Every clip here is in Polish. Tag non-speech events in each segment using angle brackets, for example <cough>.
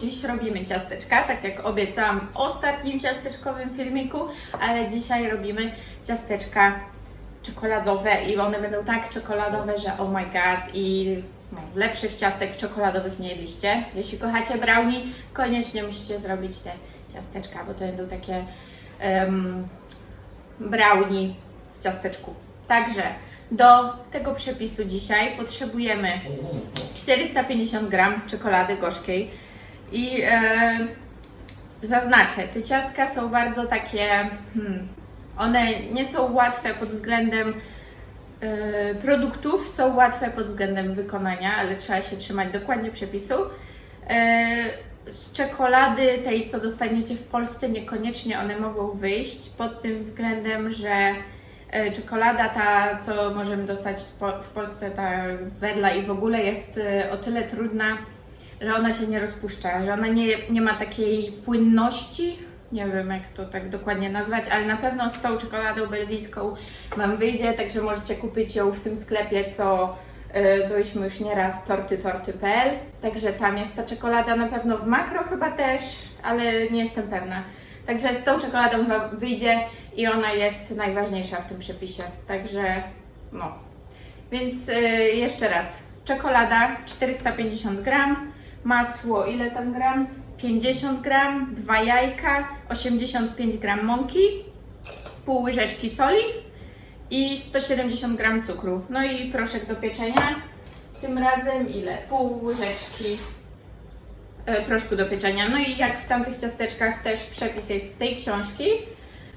dziś robimy ciasteczka, tak jak obiecałam w ostatnim ciasteczkowym filmiku, ale dzisiaj robimy ciasteczka czekoladowe i one będą tak czekoladowe, że oh my god i no, lepszych ciastek czekoladowych nie jedliście. Jeśli kochacie brownie, koniecznie musicie zrobić te ciasteczka, bo to będą takie em, brownie w ciasteczku. Także do tego przepisu dzisiaj potrzebujemy 450 gram czekolady gorzkiej i e, zaznaczę, te ciastka są bardzo takie, hmm, one nie są łatwe pod względem e, produktów, są łatwe pod względem wykonania, ale trzeba się trzymać dokładnie przepisu. E, z czekolady tej, co dostaniecie w Polsce, niekoniecznie one mogą wyjść pod tym względem, że czekolada ta, co możemy dostać w Po- w Polsce, ta wedla i w ogóle jest o tyle trudna, że ona się nie rozpuszcza, że ona nie, nie ma takiej płynności. Nie wiem, jak to tak dokładnie nazwać, ale na pewno z tą czekoladą belgijską Wam wyjdzie, także możecie kupić ją w tym sklepie, co y, byliśmy już nieraz, tortytorty.pl. Także tam jest ta czekolada na pewno w makro chyba też, ale nie jestem pewna. Także z tą czekoladą Wam wyjdzie i ona jest najważniejsza w tym przepisie. Także no. Więc y, jeszcze raz. Czekolada 450 gram, masło ile tam gram? 50 gram, dwa jajka, 85 gram mąki, pół łyżeczki soli i 170 gram cukru. No i proszek do pieczenia. Tym razem ile? Pół łyżeczki e, proszku do pieczenia. No i jak w tamtych ciasteczkach też przepis jest z tej książki.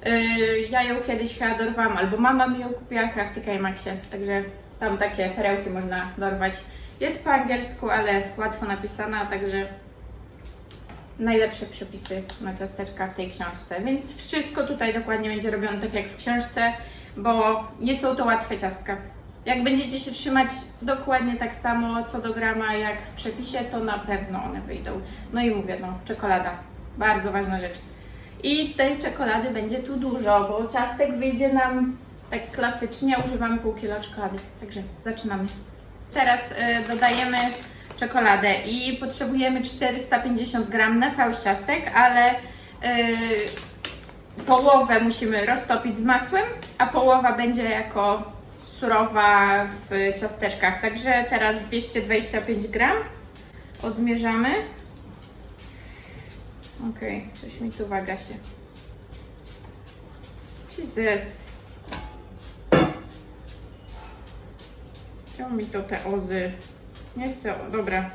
E, Ja ją kiedyś chyba dorwałam, albo mama mi ją kupiła chyba w TK Maxie, także tam takie perełki można dorwać. Jest po angielsku, ale łatwo napisana, także najlepsze przepisy na ciasteczka w tej książce. Więc wszystko tutaj dokładnie będzie robione tak jak w książce, bo nie są to łatwe ciastka. Jak będziecie się trzymać dokładnie tak samo co do grama jak w przepisie, to na pewno one wyjdą. No i mówię, no, czekolada. Bardzo ważna rzecz. I tej czekolady będzie tu dużo, bo ciastek wyjdzie nam tak klasycznie, używam pół kilo czekolady. Także zaczynamy. Teraz y, dodajemy czekoladę i potrzebujemy 450 gram na cały ciastek, ale y, połowę musimy roztopić z masłem, a połowa będzie jako surowa w ciasteczkach. Także teraz 225 gram odmierzamy. Okej, coś mi tu waga się. Jesus. Czemu mi to te ozy? Nie chcę, dobra.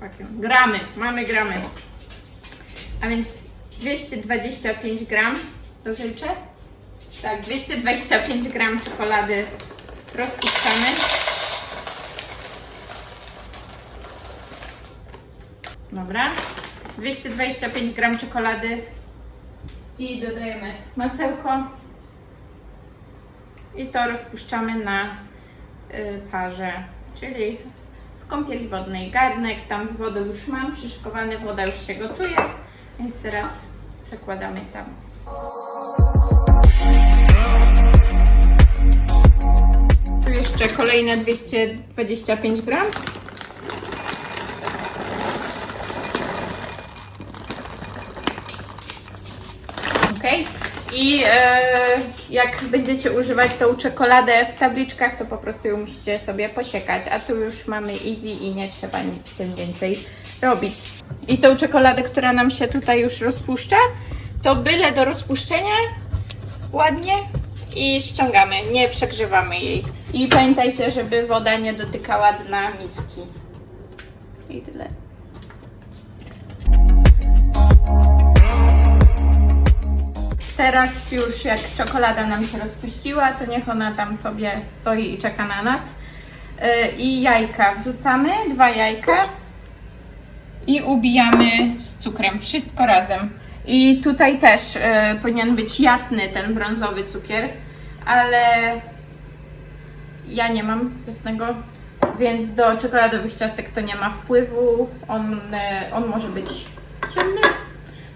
Fuck. Gramy, mamy gramy. A więc 225 gram. Dobrze liczę? Tak, 225 gram czekolady rozpuszczamy. Dobra. 225 gram czekolady i dodajemy masełko. I to rozpuszczamy na parze, czyli w kąpieli wodnej garnek. Tam z wodą już mam przyszykowany, woda już się gotuje, więc teraz przekładamy tam. Tu jeszcze kolejne 225 gram. Ok. I e, jak będziecie używać tą czekoladę w tabliczkach, to po prostu ją musicie sobie posiekać. A tu już mamy easy i nie trzeba nic z tym więcej robić. I tą czekoladę, która nam się tutaj już rozpuszcza, to byle do rozpuszczenia ładnie i ściągamy, nie przegrzewamy jej. I pamiętajcie, żeby woda nie dotykała dna miski. I tyle. Teraz już jak czekolada nam się rozpuściła, to niech ona tam sobie stoi i czeka na nas. Yy, I jajka wrzucamy, dwa jajka i ubijamy z cukrem, wszystko razem. I tutaj też yy, powinien być jasny ten brązowy cukier, ale ja nie mam jasnego, więc do czekoladowych ciastek to nie ma wpływu. On, e, on może być ciemny,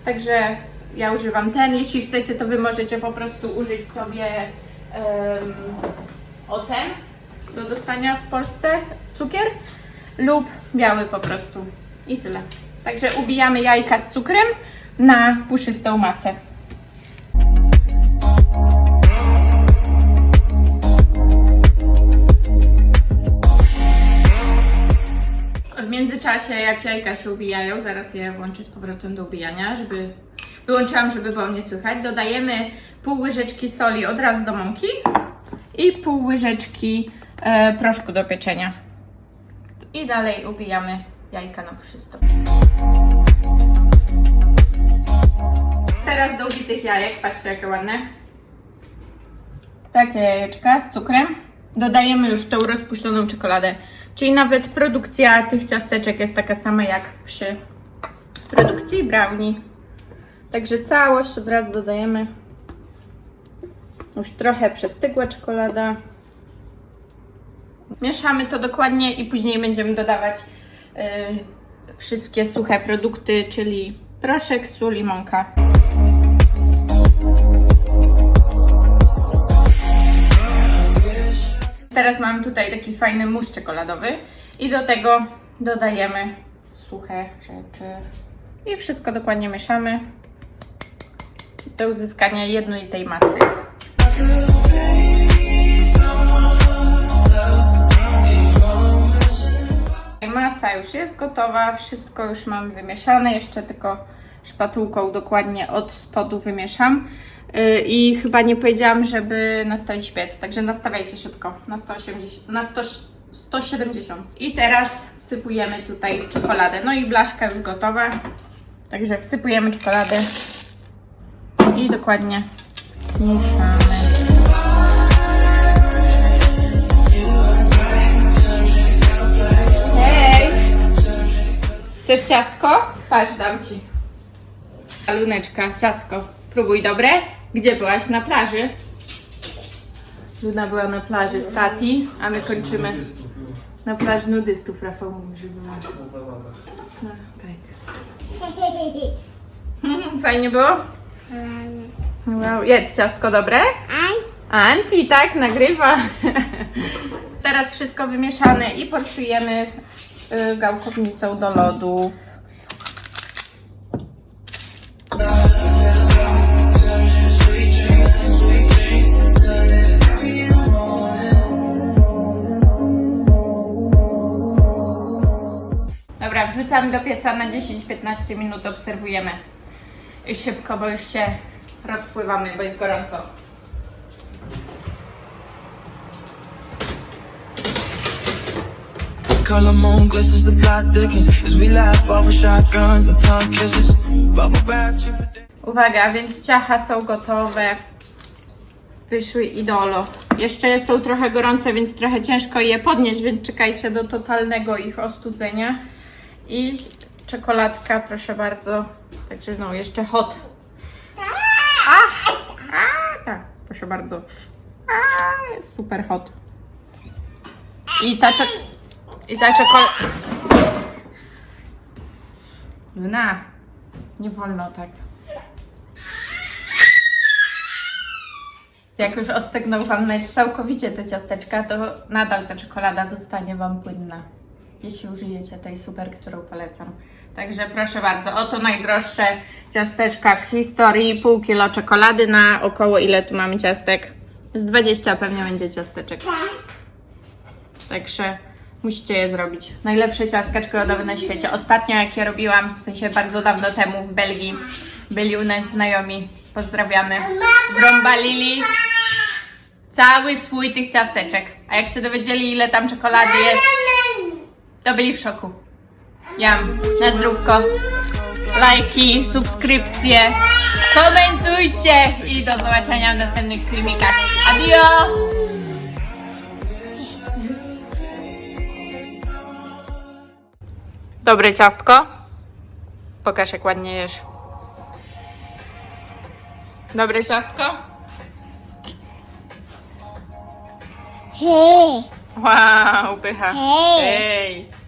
także ja używam ten. Jeśli chcecie, to Wy możecie po prostu użyć sobie em, o ten do dostania w Polsce cukier lub biały po prostu. I tyle. Także ubijamy jajka z cukrem na puszystą masę. W międzyczasie, jak jajka się ubijają, zaraz je włączę z powrotem do ubijania, żeby wyłączyłam, żeby było mnie słychać. Dodajemy pół łyżeczki soli od razu do mąki i pół łyżeczki e, proszku do pieczenia. I dalej ubijamy jajka na puszysto. Teraz do ubitych jajek, patrzcie jakie ładne. Takie jajeczka z cukrem. Dodajemy już tą rozpuszczoną czekoladę. Czyli nawet produkcja tych ciasteczek jest taka sama jak przy produkcji brownie. Także całość od razu dodajemy. Już trochę przestygła czekolada. Mieszamy to dokładnie i później będziemy dodawać y, wszystkie suche produkty, czyli proszek, sól i mąka. Teraz mam tutaj taki fajny mus czekoladowy i do tego dodajemy suche rzeczy i wszystko dokładnie mieszamy do uzyskania jednolitej masy. Masa już jest gotowa, wszystko już mam wymieszane, jeszcze tylko szpatułką dokładnie od spodu wymieszam. Yy, I chyba nie powiedziałam, żeby nastawić piec, także nastawiajcie szybko na 180, na 100, 170. I teraz wsypujemy tutaj czekoladę. No i blaszka już gotowa, także wsypujemy czekoladę i dokładnie mieszamy. Hej! Chcesz ciastko? Patrz, dam ci. Luneczka, ciastko. Próbuj, dobre? Gdzie byłaś? Na plaży? Luna była na plaży z Tati, a my kończymy na plaży nudystów. Rafał mówi, że była. No, tak. <laughs> Fajnie było? Wow, jedz ciastko, dobre? Anti, tak, nagrywa. <laughs> Teraz wszystko wymieszane i porcujemy y, gałkownicą do lodów. Dobra, wrzucamy do pieca na 10-15 minut, obserwujemy. I szybko, bo już się rozpływamy, bo jest gorąco. Color moon glistens, the plot thickens as we laugh over shotguns and tongue kisses. Bubble. Uwaga, więc ciacha są gotowe. Wyszły idolo. Jeszcze są trochę gorące, więc trochę ciężko je podnieść, więc czekajcie do totalnego ich ostudzenia. I czekoladka, proszę bardzo. Także no, jeszcze hot. A, a, tak, proszę bardzo. A, jest super hot. I ta czek... I ta czekolada... Luna, nie wolno tak. Jak już ostygnął Wam całkowicie te ciasteczka, to nadal ta czekolada zostanie Wam płynna. Jeśli użyjecie tej super, którą polecam. Także proszę bardzo, oto najdroższe ciasteczka w historii. Pół kilo czekolady na około ile tu mamy ciastek? Z 20 pewnie będzie ciasteczek. Także musicie je zrobić. Najlepsze ciastka czekoladowe na świecie. Ostatnio jak je robiłam, w sensie bardzo dawno temu w Belgii, byli u nas znajomi. Pozdrawiamy. Wrąbalili cały swój tych ciasteczek. A jak się dowiedzieli ile tam czekolady jest, to byli w szoku. Jam, na zdrówko. Lajki, subskrypcje, komentujcie i do zobaczenia w następnych filmikach. Adio! Dobre ciastko. Pokaż jak ładnie jesz. Dobre ciastko? Hey, Wow, pycha. Hej. Hej.